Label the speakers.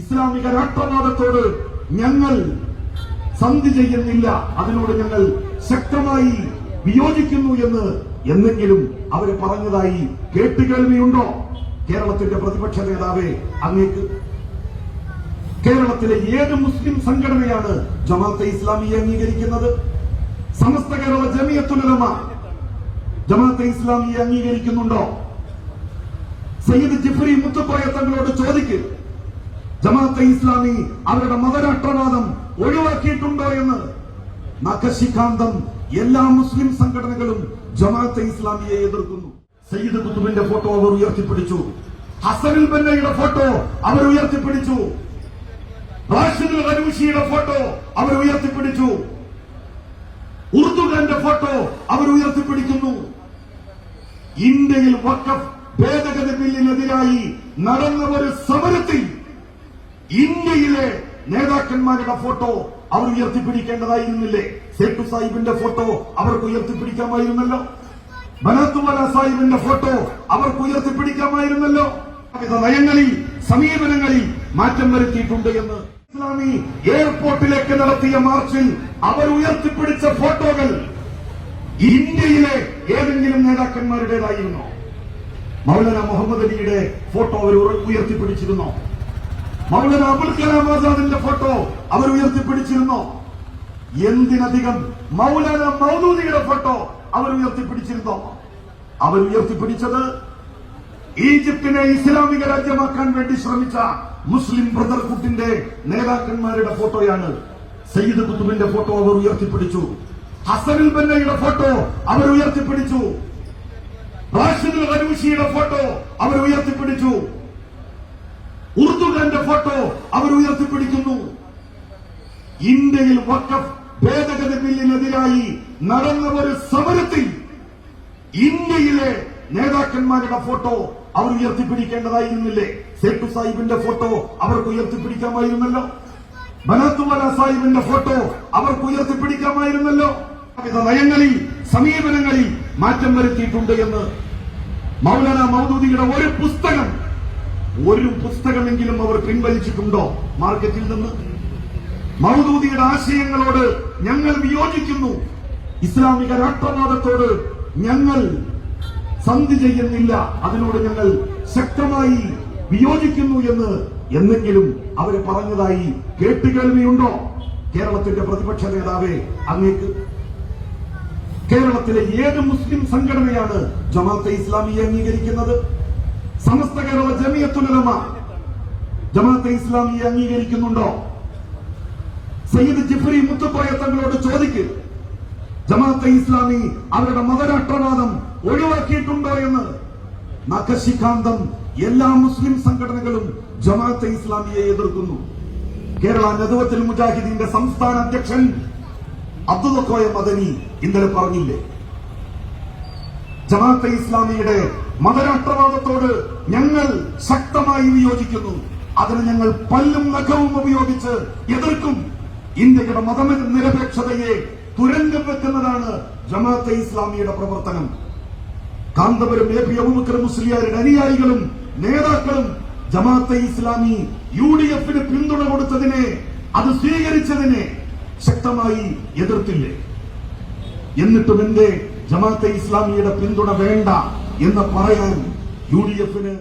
Speaker 1: ഇസ്ലാമിക രാഷ്ട്രവാദത്തോട് ഞങ്ങൾ സന്ധി ചെയ്യുന്നില്ല. അതിനോട് ഞങ്ങൾ ശക്തമായി വിയോജിക്കുന്നു എന്ന് എന്നെങ്കിലും അവർ പറഞ്ഞതായി കേട്ടുകേൾവിയുണ്ടോ കേരളത്തിന്റെ പ്രതിപക്ഷ നേതാവേ അങ്ങേക്ക് കേരളത്തിലെ ഏത് മുസ്ലിം സംഘടനയാണ് ജമാഅത്തെ ഇസ്ലാമിയെ അംഗീകരിക്കുന്നത്? സമസ്ത കേരള ജമിയത്തുലമ ജമാഅത്തെ ഇസ്ലാമിയെ അംഗീകരിക്കുന്നുണ്ടോ? സയ്യിദ് ജിഫ്രി മുത്തക്കോയ തങ്ങളോട് ചോദിക്ക്. ജമാഅത്തെ ഇസ്ലാമി അവരുടെ മതരാഷ്ട്രവാദം ഒഴിവാക്കിയിട്ടുണ്ടോ എന്ന്? നഖശിഖാന്തം എല്ലാ മുസ്ലിം സംഘടനകളും ജമാഅത്തെ ഇസ്ലാമിയെ എതിർക്കുന്നു. സയ്യിദ് കുത്തുബിന്റെ ഫോട്ടോ അവർ ഉയർത്തിപ്പിടിച്ചു. ഹസനുൽ ബന്നയുടെ ഫോട്ടോ അവർ ഉയർത്തിപ്പിടിച്ചു. റാഷിദുൽ ഖനൂഷിയുടെ ഫോട്ടോ അവർ ഉയർത്തിപ്പിടിച്ചു. ഉർദുഖാന്റെ ഫോട്ടോ അവർ ഉയർത്തിപ്പിടിക്കുന്നു. ഇന്ത്യയിൽ വഖഫ് ഭേദഗതി ബില്ലിനെതിരായി നടന്ന ഒരു സമരത്തിൽ ഇന്ത്യയിലെ നേതാക്കന്മാരുടെ ഫോട്ടോ അവർ ഉയർത്തിപ്പിടിക്കേണ്ടതായിരുന്നില്ലേ? സേട്ടു സാഹിബിന്റെ ഫോട്ടോ അവർക്ക് ഉയർത്തിപ്പിടിക്കാമായിരുന്നല്ലോ. ബനാത്തുമല സാഹിബിന്റെ ഫോട്ടോ അവർക്ക് ഉയർത്തിപ്പിടിക്കാമായിരുന്നല്ലോ. വിവിധ നയങ്ങളിൽ സമീപനങ്ങളിൽ മാറ്റം വരുത്തിയിട്ടുണ്ട് എന്ന്. ഇസ്ലാമി എയർപോർട്ടിലേക്ക് നടത്തിയ മാർച്ചിൽ അവർ ഉയർത്തിപ്പിടിച്ച ഫോട്ടോകൾ ഇന്ത്യയിലെ ഏതെങ്കിലും നേതാക്കന്മാരുടേതായിരുന്നോ? മൗലാന മുഹമ്മദ് അലിയുടെ ഫോട്ടോ അവർ ഉയർത്തിപ്പിടിച്ചിരുന്നോ? മൗലാന അബുൽ കലാം ആസാദിന്റെ ഫോട്ടോ അവർ ഉയർത്തിപ്പിടിച്ചിരുന്നോ. എന്തിനധികം മൗലാന മൗദൂദിയുടെ ഫോട്ടോ അവർ ഉയർത്തിപ്പിടിച്ചിരുന്നോ. അവർ ഉയർത്തിപ്പിടിച്ചത് ഈജിപ്തിനെ ഇസ്ലാമിക രാജ്യമാക്കാൻ വേണ്ടി ശ്രമിച്ച മുസ്ലിം ബ്രദർഹുഡിന്റെ നേതാക്കന്മാരുടെ ഫോട്ടോയാണ് സയ്യിദ് കുത്തുബിന്റെ ഫോട്ടോ അവർ ഉയർത്തിപ്പിടിച്ചു. ഹസനുൽ ബന്നയുടെ ഫോട്ടോ അവർ ഉയർത്തിപ്പിടിച്ചു. റാഷിദുൽ ഫോട്ടോ അവർ ഉയർത്തിപ്പിടിച്ചു ഉർദുഖാന്റെ ഫോട്ടോ അവർ ഉയർത്തിപ്പിടിക്കുന്നു. ഇന്ത്യയിൽ വക്കഫ് ഭേദഗതി ബില്ലിനെതിരായി നടന്ന ഒരു സമരത്തിൽ ഇന്ത്യയിലെ നേതാക്കന്മാരുടെ ഫോട്ടോ അവർ ഉയർത്തിപ്പിടിക്കേണ്ടതായിരുന്നില്ലേ? സേട്ടു സാഹിബിന്റെ ഫോട്ടോ അവർക്ക് ഉയർത്തിപ്പിടിക്കാമായിരുന്നല്ലോ. ബനാത്തുമല സാഹിബിന്റെ ഫോട്ടോ അവർക്ക് ഉയർത്തിപ്പിടിക്കാമായിരുന്നല്ലോ. നയങ്ങളിൽ സമീപനങ്ങളിൽ മാറ്റം വരുത്തിയിട്ടുണ്ട് എന്ന് മൗലാന മൗദൂദിയുടെ ഒരു പുസ്തകം ഒരു പുസ്തകമെങ്കിലും അവർ പിൻവലിച്ചിട്ടുണ്ടോ? മാർക്കറ്റിൽ നിന്ന് മൗദൂദിയുടെ ആശയങ്ങളോട് ഞങ്ങൾ വിയോജിക്കുന്നു. ഇസ്ലാമിക രാഷ്ട്രവാദത്തോട് ഞങ്ങൾ സന്ധി ചെയ്യുന്നില്ല. അതിനോട് ഞങ്ങൾ ശക്തമായി വിയോജിക്കുന്നു എന്ന് എന്നെങ്കിലും അവർ പറഞ്ഞതായി കേട്ടുകേൾവിയുണ്ടോ കേരളത്തിന്റെ പ്രതിപക്ഷ നേതാവേ അങ്ങേക്ക് കേരളത്തിലെ ഏത് മുസ്ലിം സംഘടനയാണ് ജമാഅത്തെ ഇസ്ലാമിയെ അംഗീകരിക്കുന്നത്? സമസ്ത കേരള ജമിയത്തുലമ. ജമാഅത്തെ ഇസ്ലാമിയെ അംഗീകരിക്കുന്നുണ്ടോ? സയ്യിദ് ജിഫ്രി മുത്തുക്കോയ തങ്ങളോട് ചോദിക്ക്. ജമാഅത്തെ ഇസ്ലാമി അവരുടെ മതരാഷ്ട്രവാദം ഒഴിവാക്കിയിട്ടുണ്ടോ എന്ന്. നഖശിഖാന്തം എല്ലാ മുസ്ലിം സംഘടനകളും ജമാഅത്തെ ഇസ്ലാമിയെ എതിർക്കുന്നു. കേരള നദുവത്തിൽ മുജാഹിദീന്റെ സംസ്ഥാന അധ്യക്ഷൻ അബ്ദുൽ മദനി ഇന്നലെ പറഞ്ഞില്ലേ? ജമാഅത്തെ ഇസ്ലാമിയുടെ മതരാഷ്ട്രവാദത്തോട് ഞങ്ങൾ ശക്തമായി വിയോജിക്കുന്നു. അതിന് ഞങ്ങൾ പല്ലും നഖവും ഉപയോഗിച്ച് എതിർക്കും. ഇന്ത്യയുടെ മതനിരപേക്ഷതയെ തുരങ്കം വെക്കുന്നതാണ് ജമാഅത്തെ ഇസ്ലാമിയുടെ പ്രവർത്തനം. കാന്തപുരം എ പി അബൂബക്കർ മുസ്ലിയാരുടെ അനുയായികളും നേതാക്കളും ജമാഅത്തെ ഇസ്ലാമി യു ഡി എഫിന് പിന്തുണ കൊടുത്തതിനെ അത് സ്വീകരിച്ചതിനെ ശക്തമായി എതിർത്തില്ലേ? എന്നിട്ടും എന്റെ ജമാഅത്തെ ഇസ്ലാമിയുടെ പിന്തുണ വേണ്ട എന്ന് പറയാൻ യു ഡി എഫിന്